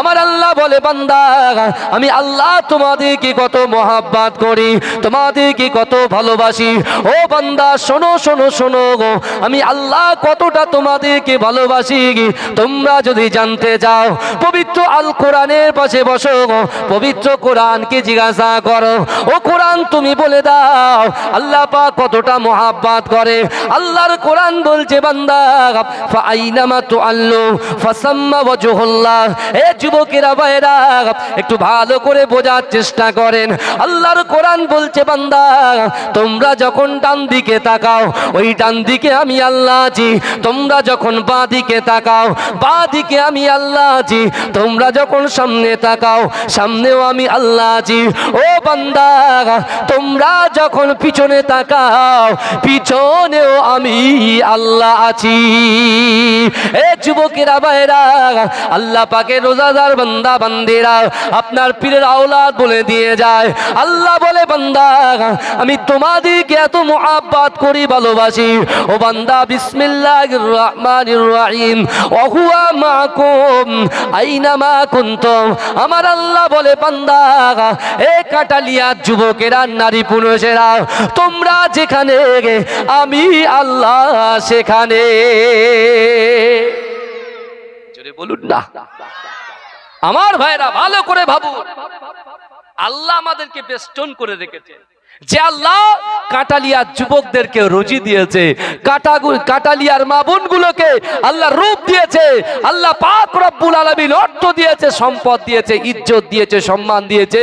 আমার আল্লাহ বলে, বান্দা, আমি আল্লাহ তোমাদেরকে কত মহাব্বাত করি, তোমাদেরকে কত ভালোবাসি। ও বান্দা, শোনো শোনো শোনো গো, আমি আল্লাহ কতটা তোমাদেরকে ভালোবাসি তোমরা যদি জানতে চাও, পবিত্র আল কোরআনের পাশে বসো গো, পবিত্র কোরআনকে জিজ্ঞাসা করো। ও কোরআন তুমি বলে দাও, আল্লাহ পাক কতটা মহাব্বাত করে। আল্লাহর কোরআন বলছে, বান্দা ফাইনামা তুআল্লু, ফাসাম্মা ওয়াজহুল্লাহ এ যুবকেরা ভাইরা একটু ভালো করে বোঝার চেষ্টা করেন। আল্লাহর কোরআন বলছে, বান্দা, তোমরা যখন ডান দিকে তাকাও, ওই ডান দিকে আমি আল্লাহ আছি। তোমরা যখন বাঁ দিকে তাকাও, বাঁ দিকে আমি আল্লাহ আছি। তোমরা যখন সামনে তাকাও, সামনেও আমি আল্লাহ আছি। ও বান্দা, তোমরা যখন পিছনে তাকাও, পিছনেও আমি আল্লাহ আছি। এ যুবকেরা ভাইরা আল্লাহ পাকে রোজাদার বান্দা, বান্দিরা, আপনার পীরের আওলাদ বলে দিয়ে যায়। আল্লাহ বলে, বান্দা, আমি তোমাদেরকে এত মোহাব্বত করি, ভালোবাসি। ও বান্দা আইনামা কুনতুম আমার আল্লাহ বলে, বান্দা, এ কাটালিয়া যুবকেরা, নারী পুরুষেরা, তোমরা যেখানে আমি আল্লাহ সেখানে। জোরে বলুন না। আমার ভাইরা ভালো করে ভাবুন। আল্লাহ আমাদেরকে বেষ্টন করে রেখেছে যে আল্লাহ কাটালিয়ার যুবকদেরকে রুজি দিয়েছে কাটালিয়ার মা বোনগুলোকে আল্লাহ রূপ দিয়েছে, আল্লাহ পাক রব্বুল আলামিন অর্থ দিয়েছে, সম্পদ দিয়েছে, ইজ্জত দিয়েছে, সম্মান দিয়েছে।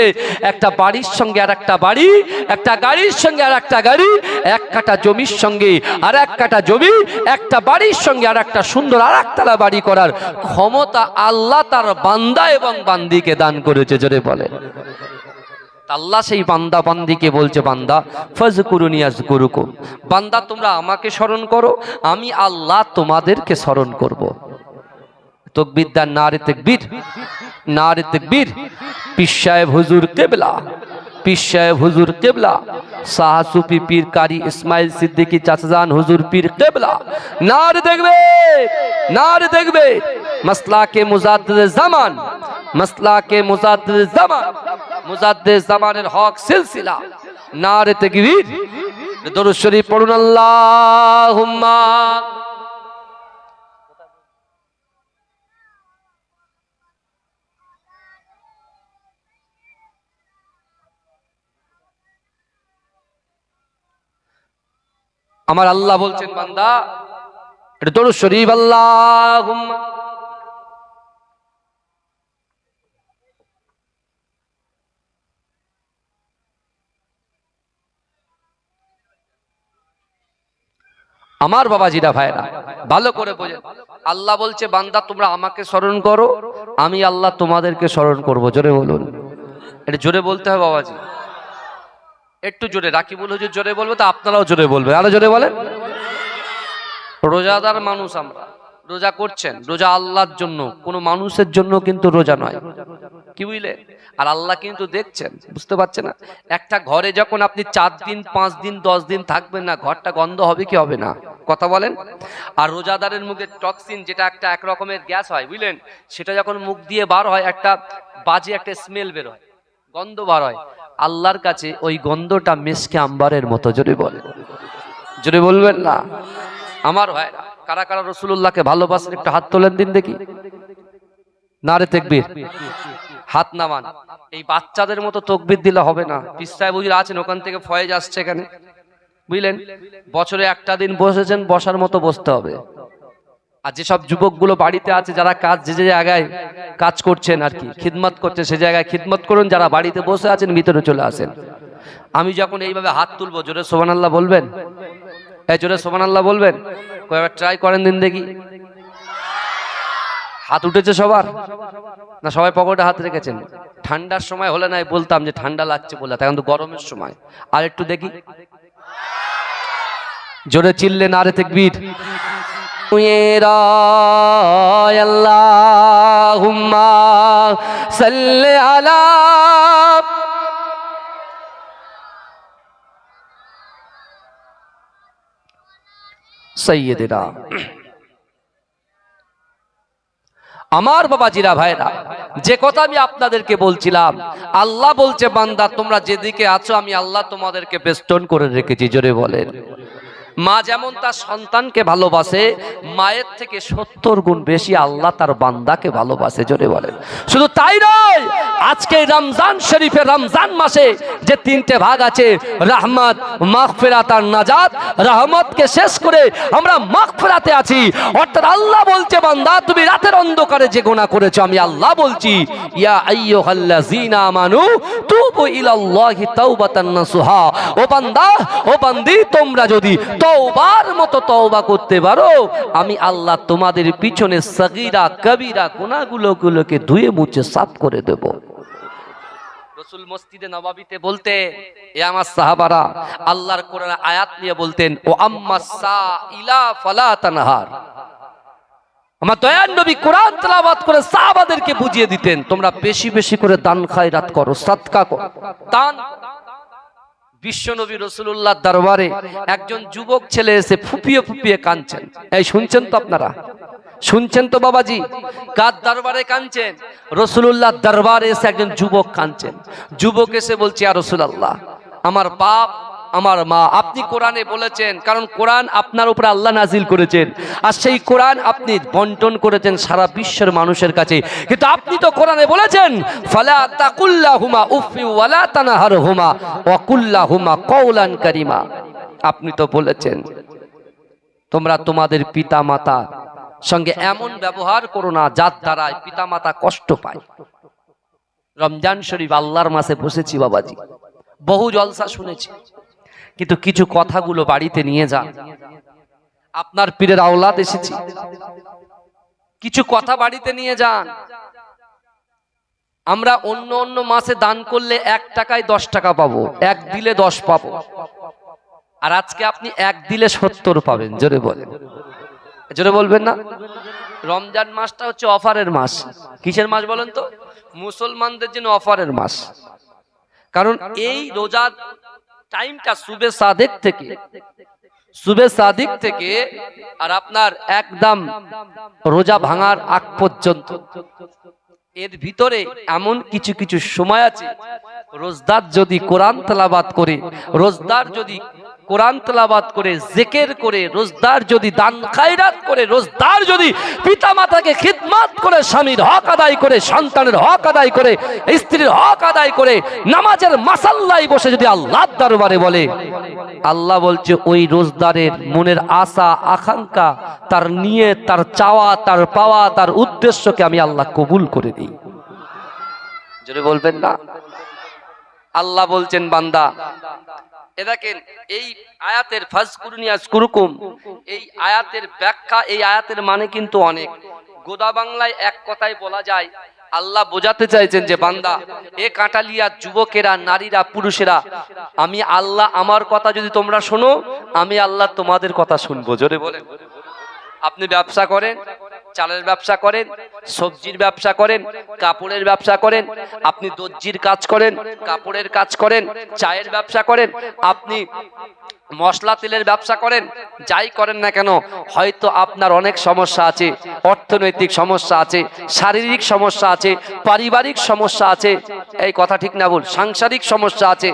একটা বাড়ির সঙ্গে আর একটা বাড়ি, একটা গাড়ির সঙ্গে আর একটা গাড়ি, এক কাটা জমির সঙ্গে আর এক কাটা জমি, একটা বাড়ির সঙ্গে আর একটা সুন্দর আর একতলা বাড়ি করার ক্ষমতা আল্লাহ তার বান্দা এবং বান্দিকে দান করেছে, জোরে বলে আল্লাহ সেই বান্দা বান্দিকে বলছে, বান্দা ফজ কুরুনিয়াজ গুরুকো বান্দা, তোমরা আমাকে স্মরণ করো, আমি আল্লাহ তোমাদেরকে স্মরণ করব। তকবিদ্যা নারে না নারে তেকবির, পিসায় হুজুর কেবলা। পিসায় হুজুর কেবলা, সাহাসুফি পীর কারি ইসমাইল সিদ্দিকী চাচাজান হুজুর পীর কেবলা। নার দেখবে নার দেখবে মাসলা কে মুজাদ্দিদ জামান মাসলা কে মুজাদ্দিদ জামান, মুজাদ্দিদ জামানের হক সিলসিলা। নারে তাকবীর, দরুদ শরীফ পড়ুন আল্লাহুম্মা। আমার আল্লাহ বলছেন, বান্দা, এটা তোর শরীফ, আল্লাহুম্মা। আমার বাবাজিরা, ভাইরা, ভালো করে বোঝে আল্লাহ বলছে, বান্দা, তোমরা আমাকে স্মরণ করো, আমি আল্লাহ তোমাদেরকে স্মরণ করব। জোরে বলুন। এটা জোরে বলতে হবে বাবাজি। একটু জোরে, রাকিবুল হুজুর জোরে বলবে তো আপনারাও জোরে বলবেন। আরও জোরে বলেন। রোজাদার মানুষ আমরা। রোজা করছেন, রোজা আল্লাহর জন্য। কোনো মানুষের জন্য কিন্তু রোজা নয়। কি বুঝলে? আর আল্লাহ কিন্তু দেখছেন, বুঝতে পারছেন না? একটা ঘরে যখন আপনি চার দিন, পাঁচ দিন, দশ দিন থাকবেন না, ঘরটা গন্ধ হবে কি হবে না? কথা বলেন। আর রোজাদারের মুখে টক্সিন, যেটা একটা এক রকমের গ্যাস হয়, বুঝলেন? সেটা যখন মুখ দিয়ে বার হয়, একটা বাজে একটা স্মেল বের হয়। গন্ধ বার হয়। আল্লাহর কাছে ওই গন্ধটা মেসকে আম্বারের মতো, জোরে বলে। জোরে বলবেন না? আমার ভাইরা, কারা কারা রসুল্লাহকে ভালোবাসেন, একটু হাত তোলেন দিন দেখি। না রে তেকবীর। হাত নামান। এই বাচ্চাদের মতো তকবির দিলে হবে না। পিস্তায় বুঝলে আছেন, ওখান থেকে ফয়েজ আসছে এখানে। বুঝলেন? বছরে একটা দিন বসেছেন, বসার মতো বসতে হবে। আর যেসব যুবকগুলো বাড়িতে আছে, যারা কাজ, যে যে জায়গায় কাজ করছেন আর কি, খিদমত করছেন, সে জায়গায় খিদমত করুন, যারা বাড়িতে বসে আছেন, ভিতরে চলে আসেন। আমি যখন এইভাবে হাত তুলবো, জোরে সোমান আল্লাহ বলবেন? এই জোরে সোমান আল্লাহ বলবেন ট্রাই করেন দিন দেখি। হাত উঠেছে সবার? না, সবাই পকেটে হাত রেখেছেন? ঠান্ডার সময় হলে নাই বলতাম যে ঠান্ডা লাগছে বলে এখন তো গরমের সময়। আর একটু দেখি। জোরে চিল্লে নারে তেকবীর। আমার বাবা জিরা ভাইরা যে কথা আমি আপনাদেরকে বলছিলাম, আল্লাহ বলছে, বান্দা, তোমরা যেদিকে আছো, আমি আল্লাহ তোমাদেরকে বেষ্টন করে রেখেছি, জোরে বলেন। মা যেমন তার সন্তানকে ভালোবাসে, মায়ের থেকে সত্তর গুণ বেশি আল্লাহ তার বান্দাকে ভালোবাসে, জোরে বলেন। শুধু তাই নয়, আজকে রমজান শরীফে, রমজান মাসে যে তিনটে ভাগ আছে, রাহমাত, মাগফিরাত আর নাজাত, রহমতকে শেষ করে আমরা মাগফিরাতে আছি। অর্থাৎ আল্লাহ বলছে, বান্দা, তুমি রাতের অন্ধকারে যে গোনা করেছ, আমি আল্লাহ বলছি, ইয়া আইয়ুহাল্লাযীনা আমানু তুবু ইলাল্লাহি তাওবাতান নাসুহা। ও বান্দা, ও বান্দি, তোমরা যদি তওবার মতো তওবা করতে পারো। আমি আল্লাহ তোমাদের পিছনে সগীরা, কবিরা গুনাহগুলোগুলোকে ধুয়ে মুছে সাফ করে দেব। রসুল মসজিদে নবাবিতে বলতে এ আমার সাহাবারা, আল্লাহর কোরআন আয়াত নিয়ে বলতেন, ও আম্মা সা ইলা ফালা তানহার। আমার দয়ান নবী কোরআন তেলাওয়াত করে সাহাবাদেরকে বুঝিয়ে দিতেন, তোমরা বেশি বেশি করে দান খায়রাত করো, সাদকা করো। দান বিশ্বনবী রসুল্লাহ দরবারে একজন যুবক ছেলে এসে ফুপিয়ে ফুপিয়ে কাঁদছেন। এই শুনছেন তো আপনারা? শুনছেন তো বাবাজি? কার দরবারে কাঁদছেন? রসুল্লাহ দরবারে এসে একজন যুবক কাঁদছেন। যুবক এসে বলছে আর রসুলাল্লাহ, আমার বাপ আমার মা। আপনি কোরআনে বলেছেন, কারণ কোরআন আপনার উপরে আল্লাহ নাজিল করেছেন। আর সেই কোরআন আপনি বন্টন করেছেন সারা বিশ্বের মানুষের কাছে। কিন্তু আপনি তো কোরআনে বলেছেন, ফালা তাকুল্লাহুমা উফি ওয়ালা তানাহারহুমা, ওয়া কুল্লাহুমা কওলান কারিমা। আপনি তো বলেছেন, তোমরা তোমাদের পিতা মাতা সঙ্গে এমন ব্যবহার করো না, যার দ্বারায় পিতা মাতা কষ্ট পায়। রমজান শরীফ আল্লাহর মাসে বসেছি বাবাজি। বহু জলসা শুনেছি। কিন্তু কিছু কথাগুলো বাড়িতে নিয়ে যান। আপনার পীরের আওলাদ এসেছি। কিছু কথা বাড়িতে নিয়ে যান। আমরা অন্য অন্য মাসে দান করলে এক টাকায় দশ টাকা পাবো, এক দিলে দশ পাবো। আর আজকে আপনি এক দিলে সত্তর পাবেন, জোরে বলেন। জোরে বলবেন না? রমজান মাসটা হচ্ছে অফারের মাস। কিসের মাস বলেন তো? মুসলমানদের জন্য অফারের মাস। কারণ এই রোজা টাইমটা সুবে সাদেক থেকে। সুবে সাদিক থেকে আর আপনার একদম রোজা ভাঙার আগ পর্যন্ত। এর ভিতরে এমন কিছু কিছু সময় আছে, রোজদার যদি কোরআন তালাবাদ করে, রোজদার যদি কোরআন তেলাবাদ করে, জেকের করে, রোজদার যদি দান, খায়রাত করে, রোজদার যদি পিতা মাতাকে খিদমাত করে, স্বামীর হক আদায় করে, সন্তানের হক আদায় করে, স্ত্রীর হক আদায় করে, নামাজের মাসাল্লাই বসে যদি আল্লাহ দরবারে বলে, আল্লাহ বলছে, ওই রোজদারের মনের আশা, আকাঙ্ক্ষা, তার নিয়ে তার চাওয়া, তার পাওয়া, তার উদ্দেশ্যকে আমি আল্লাহ কবুল করে দিই যদি বলবেন না? আল্লাহ বলছেন, বান্দা এ দেখেন, এই আয়াতের ফাজকুরুনিয়াস কুরুকুম, এই আয়াতের ব্যাখ্যা, এই আয়াতের মানে কিন্তু অনেক। গোদা বাংলায় এক কথায় বলা যায়, আল্লাহ বোঝাতে চাইছেন যে, বান্দা, এ কাঁটালিয়া যুবকেরা, নারীরা, পুরুষেরা, আমি আল্লাহ আমার কথা যদি তোমরা শোনো, আমি আল্লাহ তোমাদের কথা শুনব। জোরে বলেন। আপনি ব্যবসা করেন চালের ব্যবসা করেন, সবজির ব্যবসা করেন, কাপড়ের ব্যবসা করেন, আপনি দর্জির কাজ করেন, কাপড়ের কাজ করেন, চায়ের ব্যবসা করেন, আপনি মশলা তেলের ব্যবসা করেন, যাই করেন না কেন, হয়তো আপনার অনেক সমস্যা আছে, অর্থনৈতিক সমস্যা আছে, শারীরিক সমস্যা আছে, পারিবারিক সমস্যা আছে, এই কথা ঠিক না বল সাংসারিক সমস্যা আছে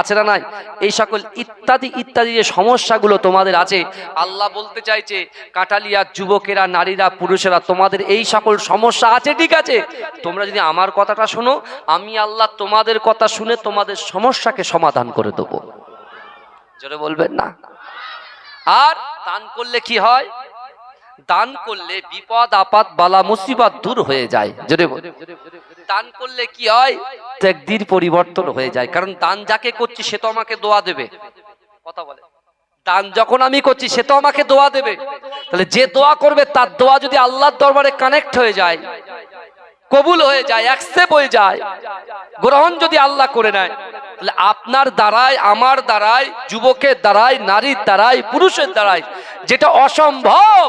আছে না নাই? এই সকল ইত্যাদি ইত্যাদি যে সমস্যাগুলো তোমাদের আছে, আল্লাহ বলতে চাইছে কাটালিয়া যুবকেরা, নারীরা পুরুষেরা, তোমাদের এই সকল সমস্যা আছে, ঠিক আছে? তোমরা যদি আমার কথাটা শোনো, আমি আল্লাহ তোমাদের কথা শুনে তোমাদের সমস্যাকে সমাধান করে দেবো। জোরে বলবেন না? আর দান করলে কি হয়? দান করলে বিপদ, আপদ, বালা, মুসিবত দূর হয়ে যায়। জোরে দান করলে কি হয়? একদিন পরিবর্তন হয়ে যায়। কারণ দান যাকে করছি সে তো আমাকে দোয়া দেবে। কথা বলে। দান যখন আমি করছি, সে তো আমাকে দোয়া দেবে। তাহলে যে দোয়া করবে, তার দোয়া যদি আল্লাহর দরবারে কানেক্ট হয়ে যায়, কবুল হয়ে যায় অ্যাকসেপ্ট হয়ে যায়, গ্রহণ যদি আল্লাহ করে নেয়, তাহলে আপনার দ্বারাই, আমার দ্বারাই, যুবকের দ্বারাই, নারীর দ্বারাই, পুরুষের দ্বারাই, যেটা অসম্ভব,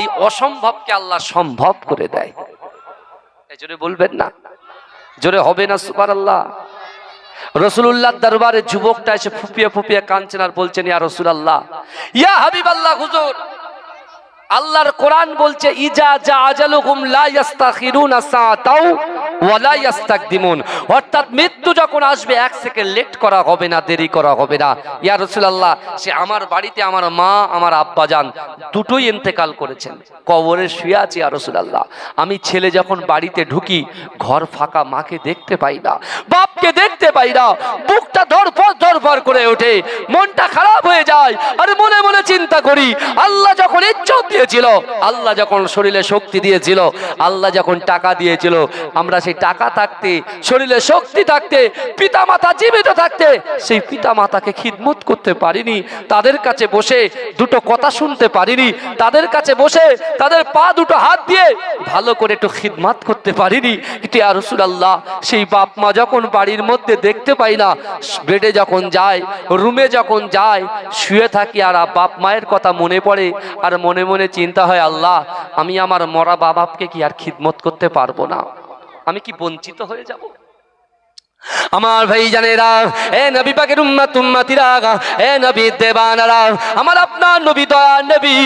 এই অসম্ভবকে আল্লাহ সম্ভব করে দেয়। এই জন্য বলবেন না। জোরে হবে না সুপার আল্লাহ রসুল্লাহ দরবারে যুবকটা এসে ফুপিয়ে ফুপিয়ে কাঁদছেন আর বলছেন, ইয়া রসুল আল্লাহ ইয়া হাবিব আল্লাহ হুজুর, আল্লাহর কোরআন বলছে, ইজা যা আজালুকুম লা ইয়াস্তাখিরুনা সাআতাও ওয়া লা অর্থাৎ মৃত্যু যখন আসবে, এক সেকেন্ড লেট করা হবে না, দেরি করা হবে না। ইয়া সে আমার বাড়িতে আমার মা, আমার আব্বা যান, দুটোই ইন্তেকাল করেছেন, কবরে শুয়ে আছে ইয়া আমি ছেলে যখন বাড়িতে ঢুকি, ঘর ফাঁকা, মাকে দেখতে পাই না। বাপকে দেখতে পাই না। বুকটা ধরফর ধরফর করে ওঠে। মনটা খারাপ হয়ে যায়। আর মনে মনে চিন্তা করি, আল্লাহ যখন ইজ্জত দিয়েছিল, আল্লাহ যখন শরীরে শক্তি দিয়েছিল, আল্লাহ যখন টাকা দিয়েছিল, আমরা সেই টাকা থাকতে, শরীরে শক্তি থাকতে পিতা মাতা জীবিত থাকতে, সেই পিতা মাতাকে খিদমত করতে পারিনি। তাদের কাছে বসে দুটো কথা শুনতে পারিনি। তাদের কাছে বসে তাদের পা দুটো হাত দিয়ে ভালো করে একটু খিদমাত করতে পারিনি। কিন্তু আর রসুল আল্লাহ সেই বাপ মা যখন বাড়ির মধ্যে দেখতে পাই না। বেডে যখন যায় রুমে যখন যায় শুয়ে থাকি আর বাপ মায়ের কথা মনে পড়ে আর মনে মনে চিন্তা হয়, আল্লাহ, আমি আমার মরা বাবাকে কি আর খিদমত করতে পারব না? আমি কি বঞ্চিত হয়ে যাব? আমার ভাই জানেরা, এ নবী পাকের উম্মাত উম্মাতিরা, এ নবী দেবানারা, আমার আপনার নবী দয়া নবী,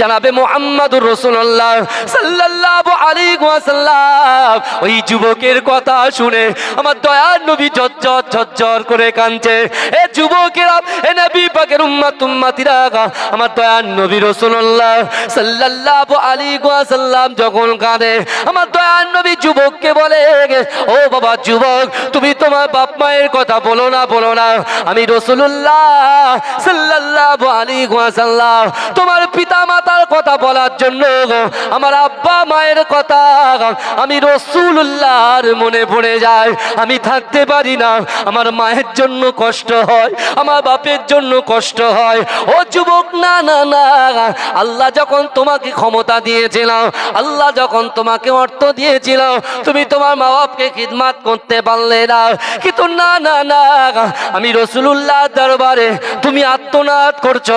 জানাবে মুহাম্মাদুর রাসূলুল্লাহ সাল্লাল্লাহু আলাইহি ওয়াসাল্লাম। ওই যুবকের কথা শুনে আমার দয়ার নবী ঝরঝর ঝরঝর করে কাঁদছে। এ যুবকেরা, এ নবী পাকের উম্মাত উম্মাতিরা, আমার দয়ার নবী রাসূলুল্লাহ সাল্লাল্লাহু আলাইহি ওয়াসাল্লাম যখন কাঁদে, আমার দয়ার নবী যুবককে বলে, ও বাবা যুবক, তুমি তোমার বাপ মায়ের কথা বলো না বলো না। আমি রসুল্লাহ তোমার পিতা মাতার কথা বলার জন্য আমার আব্বা মায়ের কথা আমি রসুল্লাহর মনে পড়ে যায়। আমি থাকতে পারি না। আমার মায়ের জন্য কষ্ট হয়, আমার বাপের জন্য কষ্ট হয়। ও যুবক, না না না। আল্লাহ যখন তোমাকে ক্ষমতা দিয়েছিলাম, আল্লাহ যখন তোমাকে অর্থ দিয়েছিলাম, তুমি তোমার মা বাপকে খিদমাত করতে পারলে না। কিন্তু না না না। আমি রসুল্লাহ দরবারে তুমি আত্মনাদ করছ।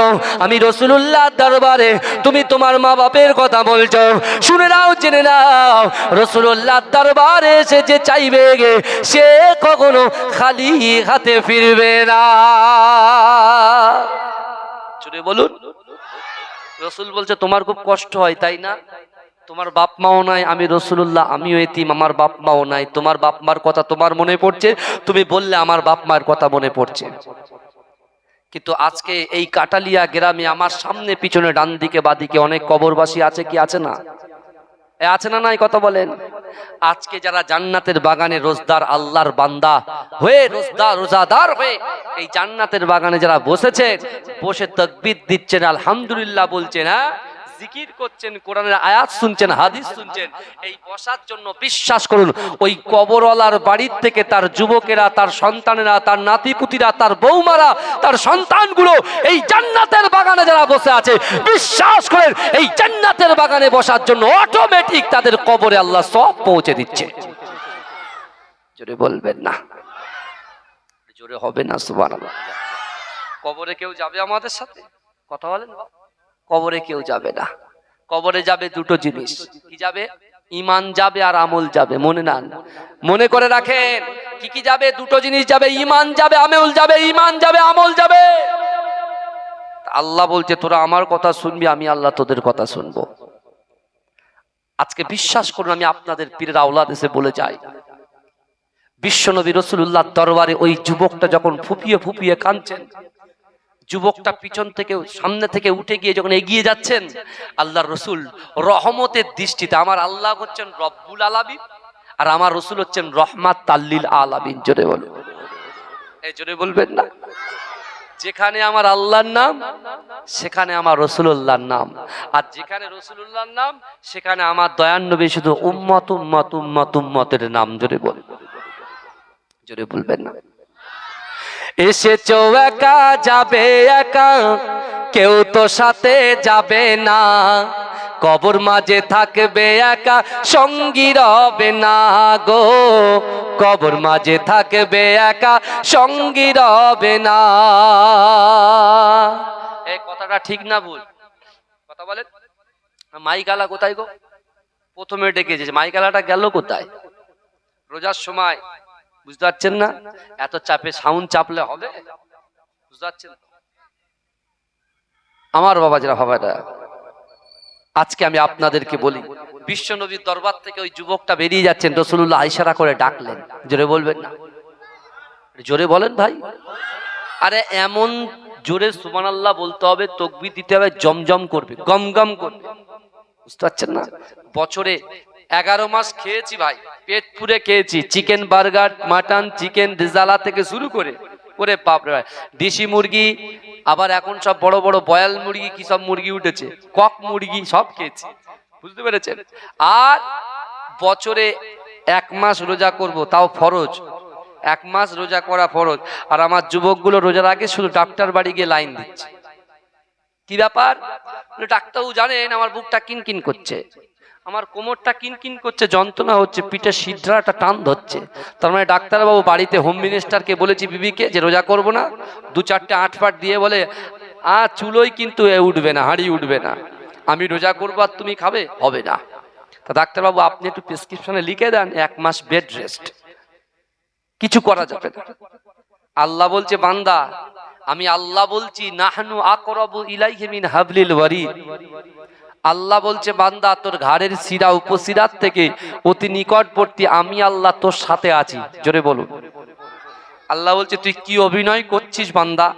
আমি রসুল্লাহ দরবারে তুমি তোমার মা বাপের কথা বলছো। শুনে নাও, জেনে নাও রসুল্লাহ দরবারে সে যে চাইবে গে, সে কখনো খালি হাতে ফিরবে না। জুড়ে বলুন। রসুল বলছে, তোমার খুব কষ্ট হয়, তাই না? তোমার বাপ মাও নাই, আমি রসুল্লাহ আমিও এতিম, আমার বাপ মাও নাই। তোমার বাপ মার কথা তোমার মনে পড়ছে? তুমি বললে আমার বাপ মার কথা মনে পড়ছে। কিন্তু আজকে এই কাটালিয়া গ্রামে আমার সামনে, পিছনে ডান দিকে বাদিকে অনেক কবরবাসী আছে কি আছে না? আছে না নাই কথা বলেন? আজকে যারা জান্নাতের বাগানে রোজদার, আল্লাহর বান্দা হয়ে রোজদার রোজাদার হয়ে এই জান্নাতের বাগানে যারা বসেছেন, বসে তকবিদ দিচ্ছেন, আলহামদুলিল্লাহ বলছেন হ্যাঁ? জিকির করছেন, কোরআনের আয়াত শুনছেন, হাদিস শুনছেন, এই বসার জন্য বিশ্বাস করুন, ওই কবরওয়ালার বাড়ির থেকে তার যুবকেরা, তার সন্তানেরা, তার নাতিপুতিরা, তার বৌমারা, তার সন্তানগুলো এই জান্নাতের বাগানে যারা বসে আছে, বিশ্বাস করেন, এই জান্নাতের বাগানে বসার জন্য অটোমেটিক তাদের কবরে আল্লাহ সব পৌঁছে দিচ্ছে। জোরে বলবেন না। জোরে হবে না, সুবহানাল্লাহ। কবরে কেউ যাবে আমাদের সাথে? কথা বলেন বাবা? কবরে কেউ যাবে না। কবরে যাবে দুটো জিনিস। কি যাবে? ইমান যাবে আর আমল যাবে। মনে না মনে করে রাখেন, কি কি যাবে? দুটো জিনিস যাবে। ইমান যাবে, আমল যাবে ইমান যাবে, আমল যাবে। আল্লাহ বলছে, তোরা আমার কথা শুনবি, আমি আল্লাহ তোদের কথা শুনব। আজকে বিশ্বাস করুন, আমি আপনাদের পীরের আওলাদ এসে বলে যাই। বিশ্বনবী রসুল্লাহ দরবারে ওই যুবকটা যখন ফুপিয়ে ফুপিয়ে কাঁদছেন যুবকটা পিছন থেকে, সামনে থেকে উঠে গিয়ে যখন এগিয়ে যাচ্ছেন, আল্লাহর রসুল রহমতের দৃষ্টিতে, আমার আল্লাহ হচ্ছেন রব্বুল আলামিন, আর আমার রসুল হচ্ছেন রহমাত তাল্লিল আলাবিন জোরে বলো এই জোরে বলবেন না? যেখানে আমার আল্লাহর নাম, সেখানে আমার রসুল্লাহর নাম। আর যেখানে রসুল্লাহর নাম, সেখানে আমার দয়ান নবী শুধু উম্মত উম্মত উম্মত, উম্মতের নাম, জোরে বল জোরে বলবেন না? এসেছ একা, যাবে একা, কেউ তো সাথে যাবে না। কবর মাঝে থাকবে একা, সঙ্গী রবে না গো। কবর মাঝে থাকবে একা, সঙ্গী রবে না। এই কথাটা ঠিক না ভুল? কথা বলেন। মাইকালা কোথায় গো? প্রথমে ডেকে ডেকেছে মাইকালাটা গেল কোথায়? রোজার সময় বুঝতে পারছেন না? এত চাপে সাউন্ড চাপলে হবে? বুঝতে পারছেন? আমার বাবা যারা বাবাটা আজকে আমি আপনাদেরকে বলি, বিশ্ব নবীর দরবার থেকে ওই যুবকটা বেরিয়ে যাচ্ছেন রসুল্লাহ আইসারা করে ডাকলেন। জোরে বলবেন না? জোরে বলেন ভাই। আরে এমন জোরে সুমান আল্লাহ বলতে হবে তকবি দিতে হবে, জমজম করবে গম গম করবে। বুঝতে পারছেন না? বছরে এগারো মাস খেয়েছি ভাই। পেট পুরে খেয়েছি। Chicken burger mutton chicken rezala থেকে শুরু করে করে বাপরে ভাই। দেশি মুরগি আবার এখন সব বড় বড় বয়াল মুরগি কি সব মুরগি উঠেছে? কক মুরগি সব খেয়েছি। বুঝতে পেরেছেন? আর বছরে এক মাস রোজা করব তাও ফরজ। এক মাস রোজা করা ফরজ। আর আমার যুবকগুলো রোজার আগে শুধু ডাক্তার বাড়ি গিয়ে লাইন দিচ্ছে। কি ব্যাপার? বলে, ডাক্তারবাবু জানেন আমার বুকটা কিনকিন করছে। আমার কোমরটা কিনকিন করছে, যন্ত্রণা হচ্ছে পিঠে সিদ্ধাটা টান ধরছে। তার মানে ডাক্তারবাবু বাড়িতে হোম মিনিস্টারকে বলেছি, বিবিকে, যে রোজা করব না, দু চারটে আট পাট দিয়ে বলে, আ, চুলোই কিন্তু এ উঠবে না, হাঁড়ি উঠবে না। আমি রোজা করব আর তুমি খাবে? হবে না। তা ডাক্তারবাবু, আপনি একটু প্রেসক্রিপশনে লিখে দেন, এক মাস বেড রেস্ট কিছু করা যাবে না। আল্লাহ বলছে, বান্দা, আমি আল্লাহ বলছি, নাহনু আকরাবু ইলাইহি মিন হাবলিল ওয়ারিদ। আল্লাহ বলছে, বান্দা, তোর ঘাড়ের শিরা উপশিরার থেকে অতি নিকটবর্তী আমি আল্লাহ তোর সাথে আছি। জোরে বলুন। আল্লাহ বলছে, তুই কি অভিনয় করছিস বান্দা?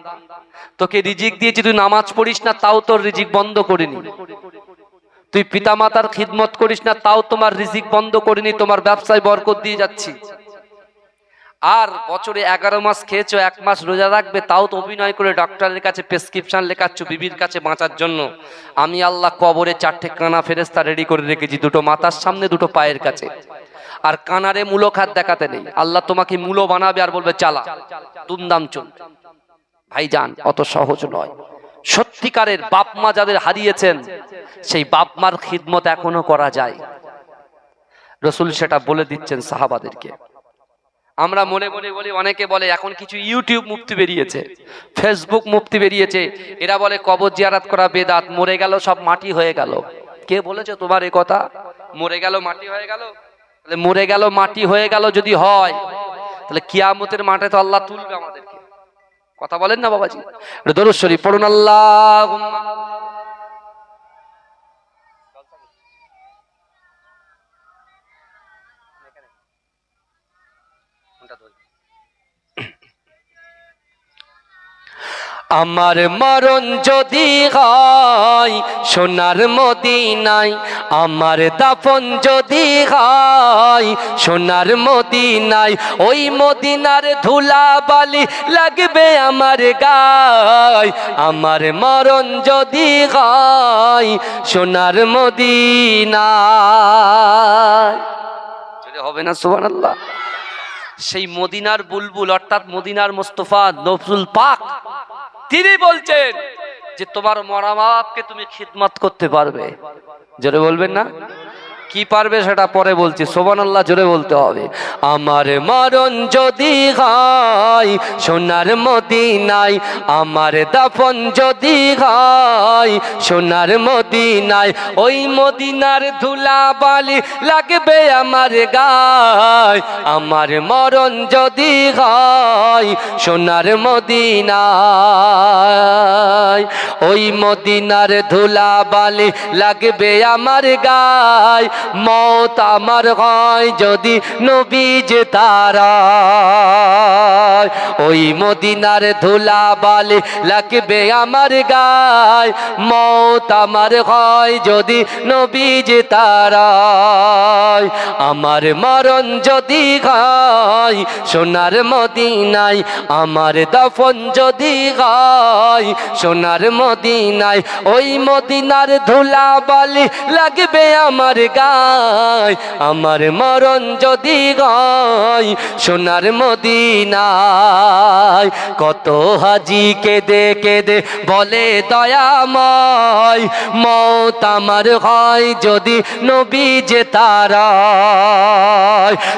তোকে রিজিক দিয়েছি, তুই নামাজ পড়িস না, তাও তোর রিজিক বন্ধ করিনি। তুই পিতামাতার খিদমত করিস না, তাও তোমার রিজিক বন্ধ করিনি, তোমার ব্যবসায় বরকত দিয়ে যাচ্ছি। আর বছরে এগারো মাস খেয়েছো, এক মাস রোজা রাখবে, তাও তো অভিনয় করে ডক্টরের কাছে প্রেসক্রিপশন লেখাচ্ছ, বিবির কাছে বাঁচার জন্য। আমি আল্লাহ কবরে চারটে কানা ফেরেস্তা রেডি করে রেখেছি, দুটো মাথার সামনে, দুটো পায়ের কাছে। আর কানারে মূলো খাত দেখাতে নেই। আল্লাহ তোমাকে মূলো বানাবে আর বলবে, চালা, দুমদাম চল। ভাইজান, অত সহজ নয়। সত্যিকারের বাপ মা যাদের হারিয়েছেন, সেই বাপ মার খিদমত এখনও করা যায়। রসুল সেটা বলে দিচ্ছেন সাহাবাদেরকে। আমরা মনে মনে বলি, অনেকে বলে, এখন কিছু ইউটিউব মুক্তি বেরিয়েছে ফেসবুক মুক্তি বেরিয়েছে। এরা বলে, কবর জিয়ারাত করা বেদাত, মরে গেল, সব মাটি হয়ে গেল। কে বলেছে তোমার এই কথা? মরে গেল, মাটি হয়ে গেল? তাহলে মরে গেল, মাটি হয়ে গেল যদি হয়, তাহলে কিয়ামতের মাঠে তো আল্লাহ তুলবে আমাদেরকে। কথা বলেন না বাবাজি? দরুদ শরীফ, পড়ুন আল্লাহ আমার মরণ যদি হয় সোনার মদিনায়, আমার দাফন যদি হয় সোনার মদিনায়, ওই মদিনার ধুলা বালি লাগবে আমার গায়। আমার মরণ যদি হয় সোনার মদিনায়। যদি হবে না সুবান আল্লাহ সেই মদিনার বুলবুল, অর্থাৎ মদিনার মোস্তফা নফরুল পাক তিনি বলছেন যে তোমার মরা বাপকে তুমি খিদমত করতে পারবে। জোরে বলবেন না? কি পারবে সেটা পরে বলছি। সোবান আল্লাহ জোরে বলতে হবে। আমার মরণ যদি হয়, সোনার মদিনায় আমার দাফন যদি হয়, সোনার মদিনায় ওই মদিনার ধুলা বালি লাগবে আমার গায়। আমার মরণ যদি হয় সোনার মদিনায়। ওই মদিনার ধুলা বালি লাগবে আমার গায়। মত আমার হয় যদি নবী যে তারা ওই মদিনার ধুলা বালি লাগবে আমার গায়। মত আমার হয় যদি নবী যে তারা আমার মরণ যদি হয় সোনার মদিনায় আমার দফন যদি হয়, সোনার মদিনায়, ওই মদিনার ধুলা বালি লাগবে আমার গায়। আমার মরণ যদি গায় সোনার মদিনায়, কত হাজি কেঁদে কেঁদে বলে দয়াময় মত আমার হয়, যদি নবী যে তারা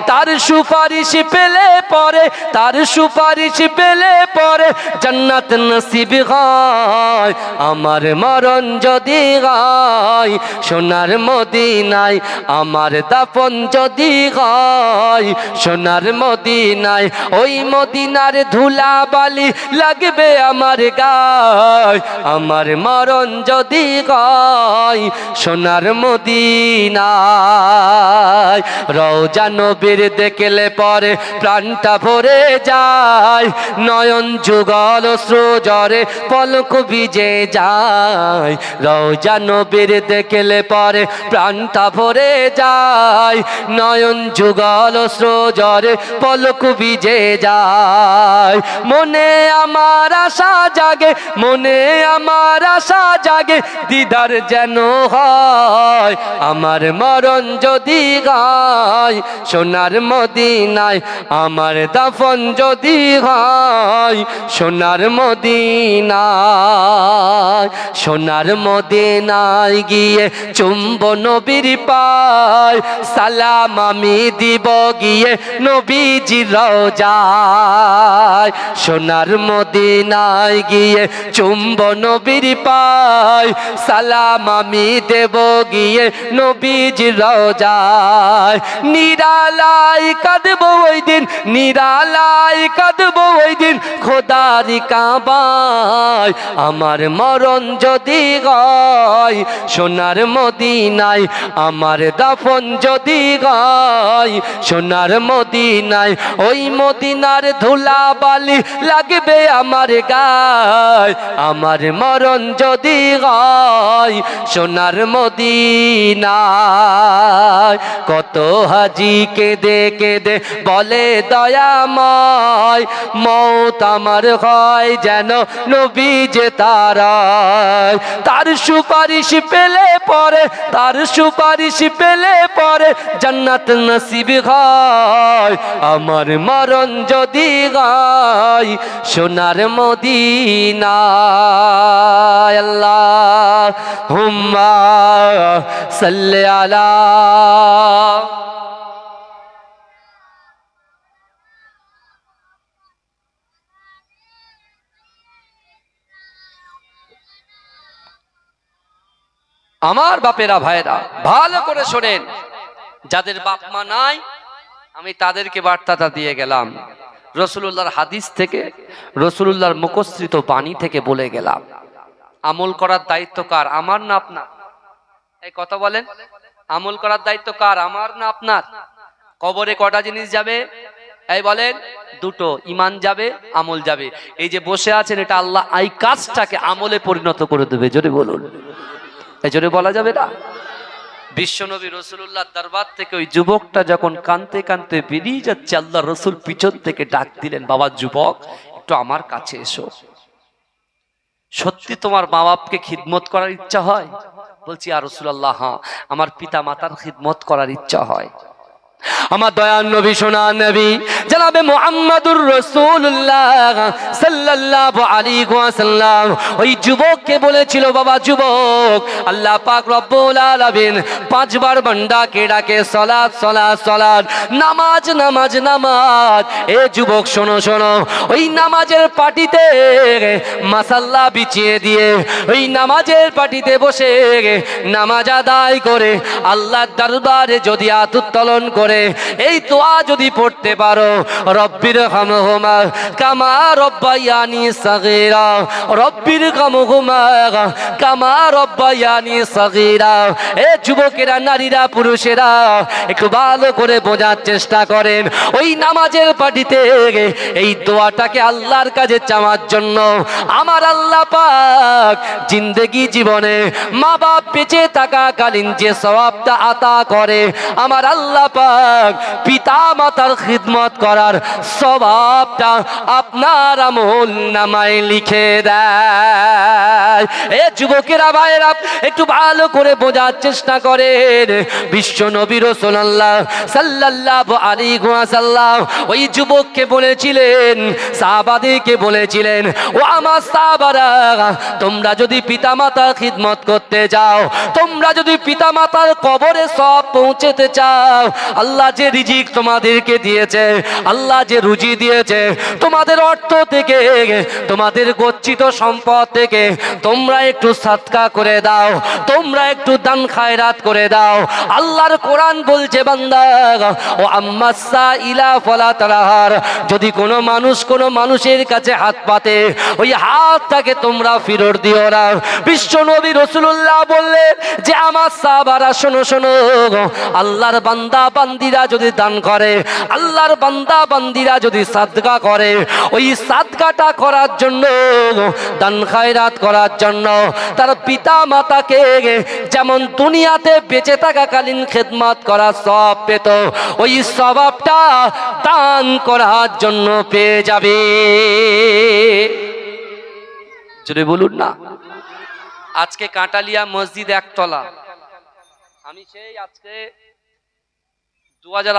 তার সুপারিশ পেলে পরে, তার সুপারিশ পেলে পরে জান্নাত নসিব হয়। আমার মরণ যদি হয়, সোনার মদিনায় আমার দাপন যদি হয়, সোনার মদিনায় ওই মদিনার ধুলা বালি লাগবে আমার গায়। আমার মরণ যদি গায় সোনার মদিনায়। রওজা নবীর দেখলে পরে প্রাণটা ভরে যায়। নয়ন যুগল সৃজরে পলক বিজে যায়। রওজা নবীর দেখলে পরে প্রাণটা ভরে যায়। নয়ন যুগল সৃজরে পলক ভিজে যায়। মনে আমার আশা জাগে, মনে আমার আশা জাগে দিদার যেন হয়, আমার মরণ যদি গায়, সোনার মদিনায় আমার দাফন যদি হয়, সোনার মদিনায় সোনার মদিনায় গিয়ে চুম্ব নবীর পায়, সালাম আমি দিব গিয়ে নবীজি রোজায়, সোনার মদিনায় গিয়ে চুম্ব নবীর পায় সালাম আমি দেব গিয়ে নবীজি রোজায়। নিরালাই কাঁদবো ওই দিন নিরালাই কাঁদবো ওই দিন খোদারি কাবায়। আমার মরণ যদি গয়, সোনার মদিনায় আমার দাফন যদি গয়, সোনার মদিনায় ওই মদিনার ধুলা বালি লাগবে আমার গায়। আমার মরণ যদি গয় সোনার মদিনায়। কত হাজি কেঁদে কেঁদে বলে দয়াময়। মৌত আমার হয় যেন নবী যে তারায়। তার সুপারিশ পেলে পরে, তার সুপারিশ পেলে পরে জান্নাত নসিব হয়। আমার মরণ যদি গায় সোনার মদিনায়, আল্লাহ। হুম্মা আমার বাপেরা ভাইরা ভালো করে শোনেন। যাদের বাপ মা নাই, আমি তাদেরকে বার্তাটা দিয়ে গেলাম। রসুল্লাহর হাদিস থেকে রসুল্লাহর মুখশ্রিত বাণী থেকে বলে গেলাম। আমল করার দায়িত্ব কার? আমার না আপনার? এই কথা বলেন। আমল করার দায়িত্ব কার? আমার না আপনার? কবরে কটা জিনিস যাবে? এই বলেন, দুটো। ইমান যাবে, আমল যাবে। এই যে বসে আছেন, এটা আল্লাহ এই কাজটাকে আমলে পরিণত করে দেবে। জোরে বলুন। এই জোরে বলা যাবে না? বিশ্বনবী রসুল্লাহ দরবার থেকে ওই যুবকটা যখন কানতে কানতে বেরিয়ে যাচ্ছে আল্লাহ রসুল পিছন থেকে ডাক দিলেন, বাবা, যুবক, একটু আমার কাছে এসো। সত্যি তোমার মা বাপকে খিদমত করার ইচ্ছা হয়? বলছি আর রসুল্লাহ হ্যাঁ আমার পিতা মাতার খিদমত করার ইচ্ছা হয়। আমার দয়ান নবী সোনা নবী, জনাবে মুহাম্মাদুর রাসূলুল্লাহ সাল্লাল্লাহু আলাইহি ওয়াসাল্লাম। ওই যুবককে বলেছিল, বাবা যুবক, আল্লাহ পাক রব্বুল আলামিন পাঁচবার বান্দাকে ডাকে, সালাত সালাত সালাত, নামাজ নামাজ নামাজ। এ যুবক, শোনো শোনো, ওই নামাজের পাটিতে মাসাল্লা বিছিয়ে দিয়ে, ওই নামাজের পাটিতে বসে নামাজ আদায় করে, আল্লাহর দরবারে যদি আত উত্তোলন করে, এই দোয়া যদি পড়তে পারো, রব্বির খামহুমা কামা রব্বায়ানি সাগীরা, রব্বির খামহুমা কামা রব্বায়ানি সাগীরা। এ যুবকেরা, নারীরা, পুরুষেরা, একটু ভালো করে বোঝার চেষ্টা করেন, ওই নামাজের পাটিতে এই দোয়াটাকে আল্লাহর কাছে চাওয়ার জন্য আমার আল্লাহ পাক জিন্দেগি জীবনে মা বাপ বেঁচে থাকাকালীন যে সওয়াবটা আতা করে, আমার আল্লাহ পাক পিতা মাতার খিদমত করার স্বভাবটা আপনার আমল নামায় লিখে দেয়। এ যুবকেরা, ভাইয়েরা, একটু ভালো করে বোঝার চেষ্টা করেন। বিশ্ব নবী রসুল্লাহ সাল্লাল্লাহু আলাইহি ওয়াসাল্লাম ওই যুবককে বলেছিলেন সাহাবাদিকে বলেছিলেন, ও আমার সাহাবারা, তোমরা যদি পিতামাতার খিদমত করতে যাও, তোমরা যদি পিতামাতার কবরে সব পৌঁছেতে চাও, আল্লাহ যে রিজিক তোমাদেরকে দিয়েছে, আল্লাহ যে রুজি দিয়েছে, তোমাদের অর্থ থেকে, তোমাদের গচ্ছিত সম্পদ থেকে তোমরা একটু সাতকা করে দাও, তোমরা একটু দান খায়রাত করে দাও। আল্লাহর কোরআন বলছে, বান্দা, ও আম্মাসা ইলা ফলা তারাহার। যদি কোনো মানুষ কোনো মানুষের কাছে হাত পাতে, ওই হাতটাকে তোমরা ফিরত দিও না। বিশ্ব নবী রসুল্লাহ বললে যে, আমার সাহাবারা, শোনো শোনো, আল্লাহর বান্দা বান্দিরা যদি দান করে, আল্লাহর বান্দা বান্দিরা যদি সাদগা করে, ওই সাদগাটা করার জন্য, দান খায়রাত করার জন্য তার পিতা মাতাকে যেমন দুনিয়াতে বেঁচে থাকাকালীন খেদমত করার সব পেত, ওই স্বভাবটা দান করার জন্য পেয়ে যাবে। যদি বলুন না। আজকে কাঁটালিয়া মসজিদ একতলা। আমি সেই আজকে দু হাজার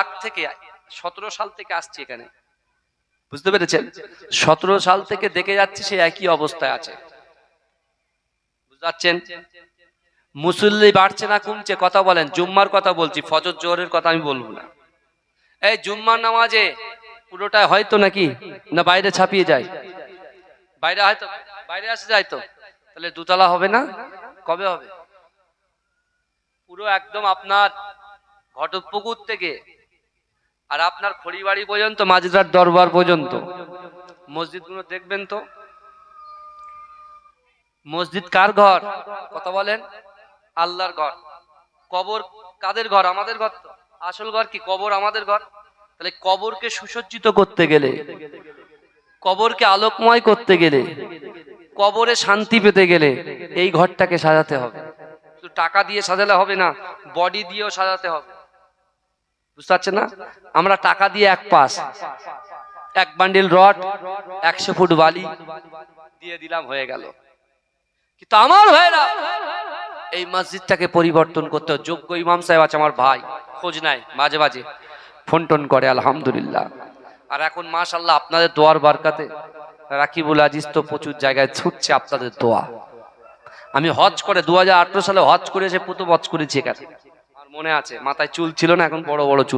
আগ থেকে, সতেরো সাল থেকে আসছি এখানে। বুঝতে পেরেছেন? সতেরো সাল থেকে দেখে যাচ্ছি সে একই অবস্থায় আছে। বুঝতে মুসল্লি বাড়ছে না, কমছে, কথা বলেন। জুম্মার কথা বলছি, ফজর জোহরের কথা আমি বলব না। এই জুম্মার নামাজে পুরোটা হয়তো নাকি? না বাইরে ছাপিয়ে যায়? বাইরে হয়তো? বাইরে আসে যায় তো? তাহলে দুতলা হবে না? কবে হবে? পুরো একদম আপনার ঘটপুকুর থেকে আর আপনার খড়িবাড়ি পর্যন্ত মাঝরার দরবার পর্যন্ত। মসজিদগুলো দেখবেন তো? মসজিদ কার ঘর? কথা বলেন? আল্লাহর ঘর। কবর কাদের ঘর? আমাদের ঘর তো। আসল ঘর কি? কবর আমাদের ঘর? তাহলে কবরকে সুসজ্জিত করতে গেলে, কবরকে আলোকময় করতে গেলে, কবরে শান্তি পেতে গেলে এই ঘরটাকে সাজাতে হবে। টাকা দিয়ে সাজালে হবে না বডি দিয়েও সাজাতে হবে। বুঝতে পারছেন না? আমরা টাকা দিয়ে এক পাস এক বান্ডিল রড একশো ফুট বালি দিয়ে দিলাম, হয়ে গেল। কিন্তু আমার ভাইরা এই মসজিদটাকে পরিবর্তন করতে। যোগ্য ইমাম সাহেব আছে আমার ভাই, খোঁজ নাই, মাঝে মাঝে ফোন টোন করে, আলহামদুলিল্লাহ। আর এখন মাশাল্লাহ আপনাদের দোয়ার বারকাতে রাকিবুল আজিজ তো প্রচুর জায়গায় ছুটছে আপনাদের দোয়া। আমি হজ করে দু হাজার আঠারো সালে হজ করে এসে প্রথম হজ করেছি এখানে। মনে আছে? মাথায় চুল ছিল না এখন বড় বড় চুল।